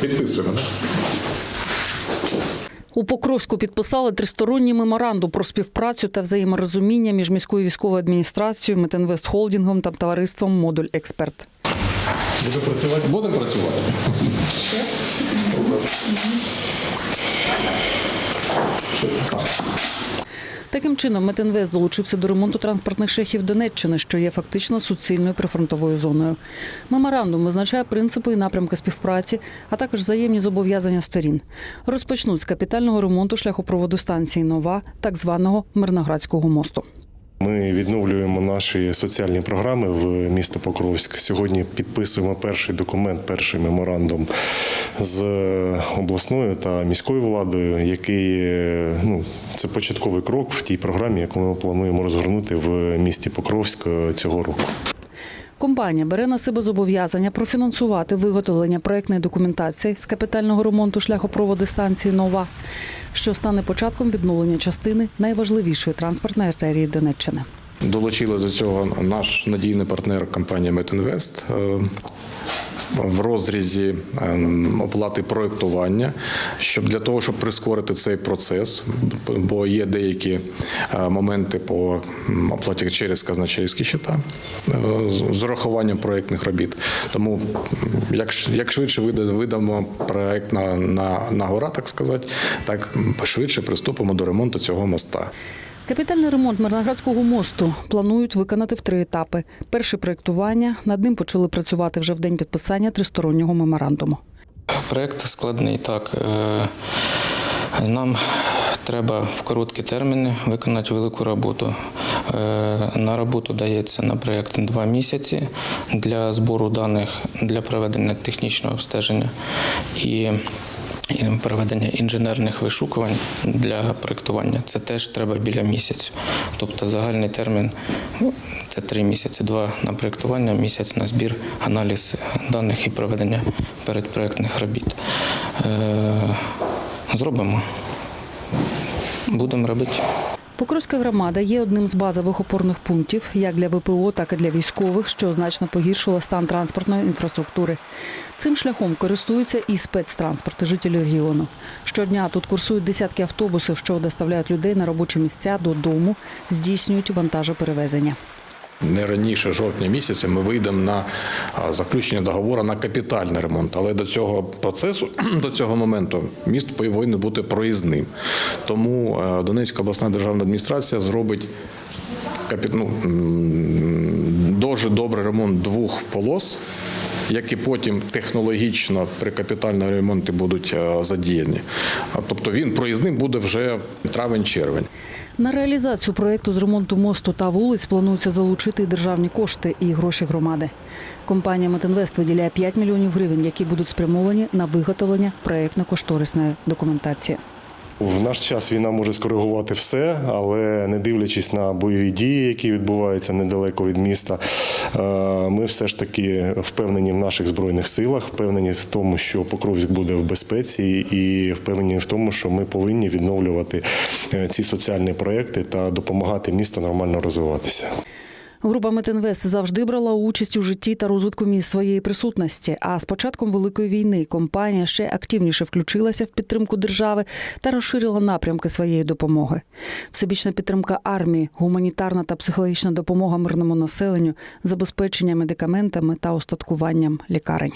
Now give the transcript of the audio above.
Підписуємо, так? У Покровську підписали тристоронній меморандум про співпрацю та взаєморозуміння між міською військовою адміністрацією, Метинвест Холдингом та товариством Модуль Експерт. Будемо працювати? Будемо працювати. Таким чином, Метинвест долучився до ремонту транспортних шляхів Донеччини, що є фактично суцільною прифронтовою зоною. Меморандум визначає принципи і напрямки співпраці, а також взаємні зобов'язання сторін. Розпочнуть з капітального ремонту шляхопроводу станції Нова, так званого Мирноградського мосту. Ми відновлюємо наші соціальні програми в місто Покровськ. Сьогодні підписуємо перший документ, перший меморандум з обласною та міською владою, який е, ну, це початковий крок в тій програмі, яку ми плануємо розгорнути в місті Покровськ е, цього року. Компанія бере на себе зобов'язання профінансувати виготовлення проектної документації з капітального ремонту шляхопроводу станції Нова, що стане початком відновлення частини найважливішої транспортної артерії Донеччини. Долучили до цього наш надійний партнер компанія Метінвест в розрізі ем, оплати проєктування, щоб для того, щоб прискорити цей процес, бо є деякі е, моменти по оплаті через казначейські щита е, з- урахуванням проєктних робіт. Тому як, швидше вида- видамо проєкт на, на, на гора, так сказати, так швидше приступимо до ремонту цього моста. Капітальний ремонт Мирноградського мосту планують виконати в три етапи. Перше проєктування над ним почали працювати вже в день підписання тристороннього меморандуму. Проект складний так. е, Нам треба в короткі терміни виконати велику роботу. Е, На роботу дається на проєкт два місяці для збору даних для проведення технічного обстеження і проведення інженерних вишукувань для проєктування. Це теж треба біля місяця. Тобто загальний термін ну, це три місяці, два на проєктування, місяць на збір, аналіз даних і проведення передпроєктних робіт. Е, Зробимо. Будемо робити. Покровська громада є одним з базових опорних пунктів як для ВПО, так і для військових, що значно погіршило стан транспортної інфраструктури. Цим шляхом користуються і спецтранспорти жителі регіону. Щодня тут курсують десятки автобусів, що доставляють людей на робочі місця додому, здійснюють вантажоперевезення. Не раніше жовтня місяця ми вийдемо на заключення договору на капітальний ремонт. Але до цього процесу, до цього моменту, міст повинен бути проїзним. Тому е, Донецька обласна державна адміністрація зробить ну, дуже добрий ремонт двох полос. Які потім технологічно при капітальному ремонті будуть е, задіяні. Тобто він проїзним буде вже травень-червень. На реалізацію проєкту з ремонту мосту та вулиць планується залучити державні кошти і гроші громади. Компанія Метинвест виділяє 5 мільйонів гривень, які будуть спрямовані на виготовлення проєктно-кошторисної документації. В наш час війна може скоригувати все, але не дивлячись на бойові дії, які відбуваються недалеко від міста, е, ми все ж таки впевнені в наших збройних силах, впевнені в тому, що Покровськ буде в безпеці, і впевнені в тому, що ми повинні відновлювати е, ці соціальні проекти та допомагати місту нормально розвиватися. Група Метинвест завжди брала участь у житті та розвитку міст своєї присутності. А з початком великої війни компанія ще активніше включилася в підтримку держави та розширила напрямки своєї допомоги. Всебічна підтримка армії, гуманітарна та психологічна допомога мирному населенню, забезпечення медикаментами та устаткуванням лікарень.